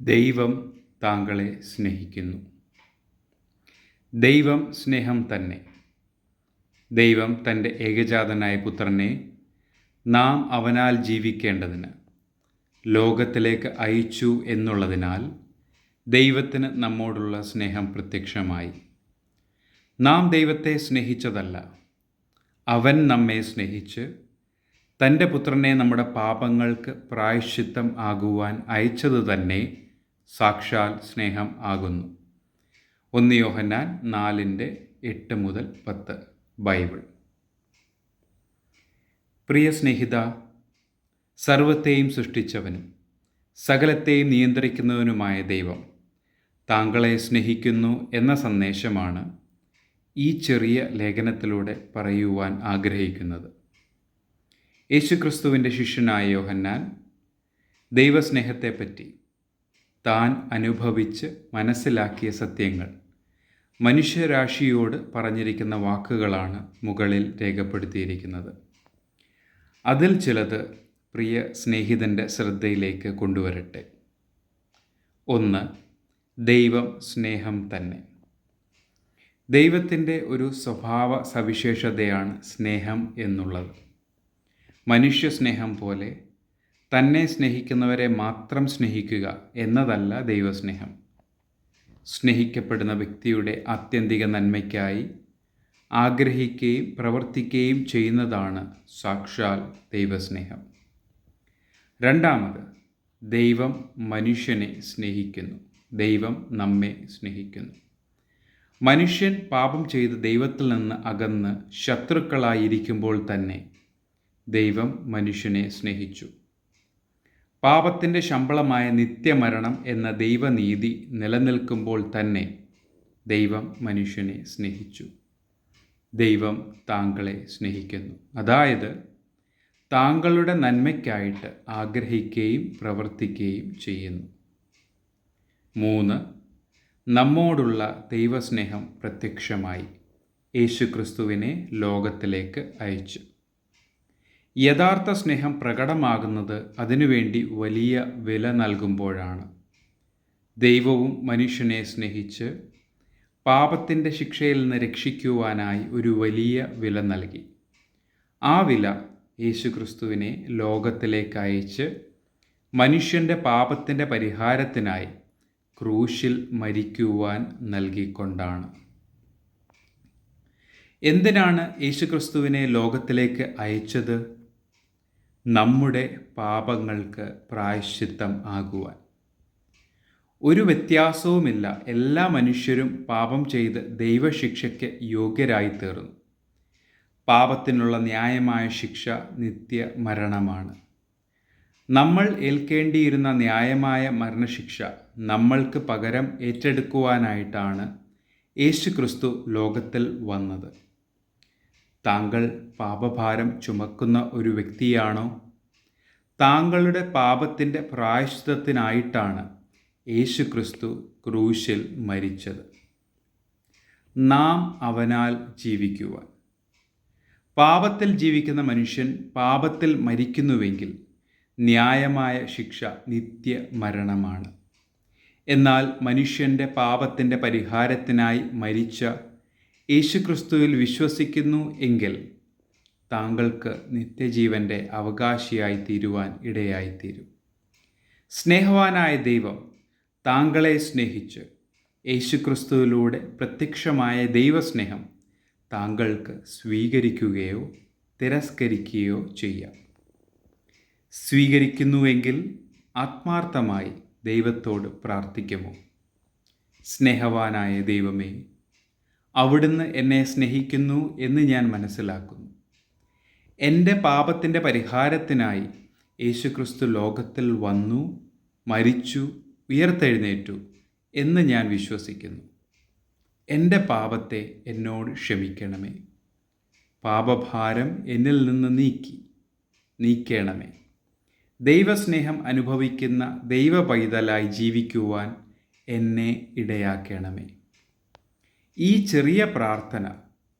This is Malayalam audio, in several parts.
ദൈവം താങ്കളെ സ്നേഹിക്കുന്നു. ദൈവം സ്നേഹം തന്നെ. ദൈവം തന്റെ ഏകജാതനായ പുത്രനെ നാം അവനാൽ ജീവിക്കേണ്ടതിന് ലോകത്തിലേക്ക് അയച്ചു എന്നുള്ളതിനാൽ ദൈവത്തിന് നമ്മോടുള്ള സ്നേഹം പ്രത്യക്ഷമായി. നാം ദൈവത്തെ സ്നേഹിച്ചതല്ല. അവൻ നമ്മെ സ്നേഹിച്ച് തന്റെ പുത്രനെ നമ്മുടെ പാപങ്ങൾക്ക് പ്രായശ്ചിത്തം ആകുവാൻ അയച്ചത് തന്നെ സാക്ഷാൽ സ്നേഹം ആകുന്നു. ഒന്ന് യോഹന്നാൻ നാലിന്റെ എട്ട് മുതൽ പത്ത്. ബൈബിൾ. പ്രിയ സ്നേഹിത സർവത്തെയും സൃഷ്ടിച്ചവനും സകലത്തെയും നിയന്ത്രിക്കുന്നവനുമായ ദൈവം താങ്കളെ സ്നേഹിക്കുന്നു എന്ന സന്ദേശമാണ് ഈ ചെറിയ ലേഖനത്തിലൂടെ പറയുവാൻ ആഗ്രഹിക്കുന്നത്. യേശുക്രിസ്തുവിന്റെ ശിഷ്യനായ യോഹന്നാൻ ദൈവസ്നേഹത്തെപ്പറ്റി താൻ അനുഭവിച്ച് മനസ്സിലാക്കിയ സത്യങ്ങൾ. മനുഷ്യരാശിയോട് പറഞ്ഞിരിക്കുന്ന വാക്കുകളാണ് മുകളിൽ രേഖപ്പെടുത്തിയിരിക്കുന്നത്. അതിൽ ചിലത് പ്രിയ സ്നേഹിതന്റെ ശ്രദ്ധയിലേക്ക് കൊണ്ടുവരട്ടെ. ഒന്ന് ദൈവം സ്നേഹം തന്നെ. ദൈവത്തിന്റെ ഒരു സ്വഭാവ സവിശേഷതയാണ് സ്നേഹം എന്നുള്ളത്. മനുഷ്യ സ്നേഹം പോലെ തന്നെ സ്നേഹിക്കുന്നവരെ മാത്രം സ്നേഹിക്കുക എന്നതല്ല ദൈവസ്നേഹം. സ്നേഹിക്കപ്പെടുന്ന വ്യക്തിയുടെ ആത്യന്തിക നന്മയ്ക്കായി ആഗ്രഹിക്കുകയും പ്രവർത്തിക്കുകയും ചെയ്യുന്നതാണ് സാക്ഷാൽ ദൈവസ്നേഹം. രണ്ടാമത് ദൈവം മനുഷ്യനെ സ്നേഹിക്കുന്നു. ദൈവം നമ്മെ സ്നേഹിക്കുന്നു. മനുഷ്യൻ പാപം ചെയ്ത് ദൈവത്തിൽ നിന്ന് അകന്ന് ശത്രുക്കളായിരിക്കുമ്പോൾ തന്നെ ദൈവം മനുഷ്യനെ സ്നേഹിച്ചു. പാപത്തിന്റെ ശമ്പളമായ നിത്യമരണം എന്ന ദൈവനീതി നിലനിൽക്കുമ്പോൾ തന്നെ ദൈവം മനുഷ്യനെ സ്നേഹിച്ചു. ദൈവം താങ്കളെ സ്നേഹിക്കുന്നു. അതായത് താങ്കളുടെ നന്മയ്ക്കായിട്ട് ആഗ്രഹിക്കുകയും പ്രവർത്തിക്കുകയും ചെയ്യുന്നു. മൂന്ന് നമ്മോടുള്ള ദൈവസ്നേഹം പ്രത്യക്ഷമായി യേശുക്രിസ്തുവിനെ ലോകത്തിലേക്ക് അയച്ചു. യഥാർത്ഥ സ്നേഹം പ്രകടമാകുന്നത് അതിനുവേണ്ടി വലിയ വില നൽകുമ്പോഴാണ്. ദൈവവും മനുഷ്യനെ സ്നേഹിച്ച് പാപത്തിന്റെ ശിക്ഷയിൽ നിന്ന് രക്ഷിക്കുവാനായി ഒരു വലിയ വില നൽകി. ആ വില യേശുക്രിസ്തുവിനെ ലോകത്തിലേക്ക് അയച്ച് മനുഷ്യന്റെ പാപത്തിന്റെ പരിഹാരത്തിനായി ക്രൂശിൽ മരിക്കുവാൻ നൽകിക്കൊണ്ടാണ്. എന്തിനാണ് യേശുക്രിസ്തുവിനെ ലോകത്തിലേക്ക് അയച്ചത്? നമ്മുടെ പാപങ്ങൾക്ക് പ്രായശ്ചിത്തം ആകുവാൻ. ഒരു വ്യത്യാസവുമില്ല. എല്ലാ മനുഷ്യരും പാപം ചെയ്ത് ദൈവശിക്ഷയ്ക്ക് യോഗ്യരായി തീർന്നു പാപത്തിനുള്ള ന്യായമായ ശിക്ഷ നിത്യ മരണമാണ്. നമ്മൾ ഏൽക്കേണ്ടിയിരുന്ന ന്യായമായ മരണശിക്ഷ നമ്മൾക്ക് പകരം ഏറ്റെടുക്കുവാനായിട്ടാണ് യേശു ക്രിസ്തു ലോകത്തിൽ വന്നത്. താങ്കൾ പാപഭാരം ചുമക്കുന്ന ഒരു വ്യക്തിയാണോ? താങ്കളുടെ പാപത്തിന്റെ പ്രായശ്ചിത്തത്തിനായിട്ടാണ് യേശു ക്രിസ്തു ക്രൂശിൽ മരിച്ചത്. നാം അവനാൽ ജീവിക്കുവാൻ. പാപത്തിൽ ജീവിക്കുന്ന മനുഷ്യൻ പാപത്തിൽ മരിക്കുന്നുവെങ്കിൽ ന്യായമായ ശിക്ഷ നിത്യ മരണമാണ്. എന്നാൽ മനുഷ്യന്റെ പാപത്തിന്റെ പരിഹാരത്തിനായി മരിച്ച യേശുക്രിസ്തുവിൽ വിശ്വസിക്കുന്നു എങ്കിൽ താങ്കൾക്ക് നിത്യജീവന്റെ അവകാശിയായി തീരുവാൻ ഇടയായിത്തീരും. സ്നേഹവാനായ ദൈവം താങ്കളെ സ്നേഹിച്ച് യേശുക്രിസ്തുവിലൂടെ പ്രത്യക്ഷമായ ദൈവസ്നേഹം താങ്കൾക്ക് സ്വീകരിക്കുകയോ തിരസ്കരിക്കുകയോ ചെയ്യാം. സ്വീകരിക്കുന്നുവെങ്കിൽ ആത്മാർത്ഥമായി ദൈവത്തോട് പ്രാർത്ഥിക്കുമോ? സ്നേഹവാനായ ദൈവമേ അവിടുന്ന് എന്നെ സ്നേഹിക്കുന്നു എന്ന് ഞാൻ മനസ്സിലാക്കുന്നു. എന്റെ പാപത്തിന്റെ പരിഹാരത്തിനായി യേശുക്രിസ്തു ലോകത്തിൽ വന്നു മരിച്ചു ഉയർത്തെഴുന്നേറ്റു എന്ന് ഞാൻ വിശ്വസിക്കുന്നു. എന്റെ പാപത്തെ എന്നോട് ക്ഷമിക്കണമേ. പാപഭാരം എന്നിൽ നിന്ന് നീക്കി നീക്കണമേ. ദൈവസ്നേഹം അനുഭവിക്കുന്ന ദൈവ പൈതലായി ജീവിക്കുവാൻ എന്നെ ഇടയാക്കണമേ. ഈ ചെറിയ പ്രാർത്ഥന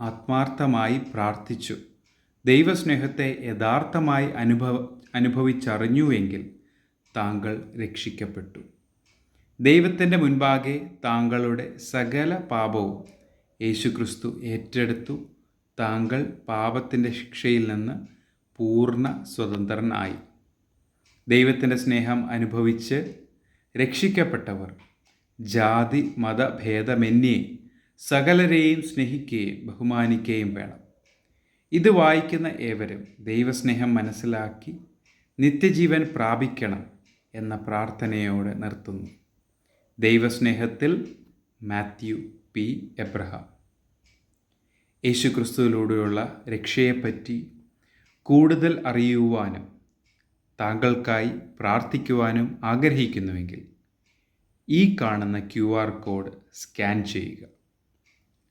ആത്മാർത്ഥമായി പ്രാർത്ഥിച്ചു. ദൈവസ്നേഹത്തെ യഥാർത്ഥമായി അനുഭവ അനുഭവിച്ചറിഞ്ഞുവെങ്കിൽ താങ്കൾ രക്ഷിക്കപ്പെട്ടു. ദൈവത്തിന്റെ മുൻപാകെ താങ്കളുടെ സകല പാപവും യേശുക്രിസ്തു ഏറ്റെടുത്തു. താങ്കൾ പാപത്തിന്റെ ശിക്ഷയിൽ നിന്ന് പൂർണ സ്വതന്ത്രനായി. ദൈവത്തിന്റെ സ്നേഹം അനുഭവിച്ച് രക്ഷിക്കപ്പെട്ടവർ ജാതി മതഭേദമന്യേ സകലരെയും സ്നേഹിക്കുകയും ബഹുമാനിക്കുകയും വേണം. ഇത് വായിക്കുന്ന ഏവരും ദൈവസ്നേഹം മനസ്സിലാക്കി നിത്യജീവൻ പ്രാപിക്കണം എന്ന പ്രാർത്ഥനയോടെ നിർത്തുന്നു. ദൈവസ്നേഹത്തിൽ മാത്യു പി. എബ്രഹാം. യേശുക്രിസ്തുവിലൂടെയുള്ള രക്ഷയെപ്പറ്റി കൂടുതൽ അറിയുവാനും താങ്കൾക്കായി പ്രാർത്ഥിക്കുവാനും ആഗ്രഹിക്കുന്നുവെങ്കിൽ ഈ കാണുന്ന ക്യു കോഡ് സ്കാൻ ചെയ്യുക.